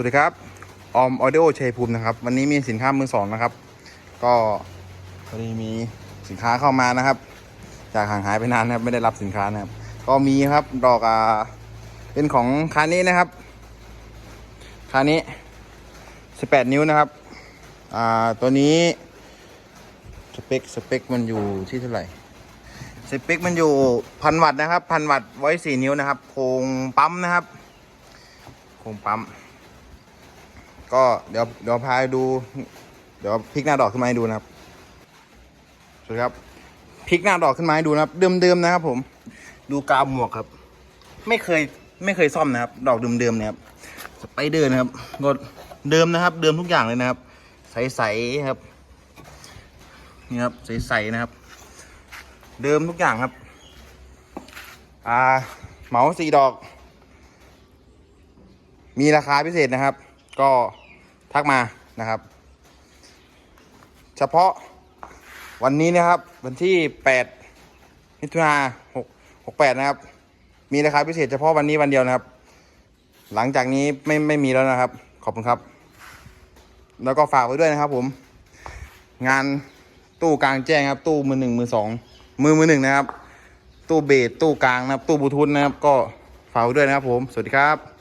วัสดีครับออมออเดโอชัยภูมินะครับ วันนี้มีสินค้ามือสองนะครับ ก็พอดีมีสินค้าเข้ามานะครับ จากห่างหายไปนานนะครับไม่ได้รับสินค้านะครับ ก็มีครับดอกอ่าเป็นของคานี้นะครับคานี้18นิ้วนะครับอ่าตัวนี้สเปคสเปคมันอยู่ที่เท่าไหร่สเปคมันอยู่พันวัตต์นะครับพันวัตต์ไว้สี่นิ้วนะครับโครงปั๊มนะครับโครงปั๊ม ก็เดี๋ยวเดี๋ยวพาดู เดี๋ยวพลิกหน้าดอกขึ้นมาให้ดูนะครับสวัสดีครับพลิกหน้าดอกขึ้นมาให้ดูนะครับ เดิมๆนะครับ ผม ดูกาวหมวกครับ ไม่เคยไม่เคยซ่อมนะครับ ดอกเดิมๆเนะครับสไปเดอร์นะครับก็เดิมนะครับ เดิมทุกอย่างเลยนะครับ ใสๆครับนี่ครับใสๆนะครับ เดิมทุกอย่างครับ อ่าเหมาสี่ดอก มีราคาพิเศษนะครับ ก็ทักมานะครับ เฉพาะวันนี้นะครับวันที่8มิถุนา6 68นะครับ มีราคาพิเศษเฉพาะวันนี้วันเดียวนะครับ หลังจากนี้ไม่ไม่มีแล้วนะครับ ขอบคุณครับ แล้วก็ฝากไว้ด้วยนะครับ ผม งานตู้กลางแจ้งครับ ตู้มือหนึ่งมือสองมือมือหนึ่งนะครับ ตู้เบสตู้กลางนะครับ ตู้บลูทูธนะครับ ก็ฝากไว้ด้วยนะครับ ผม สวัสดีครับ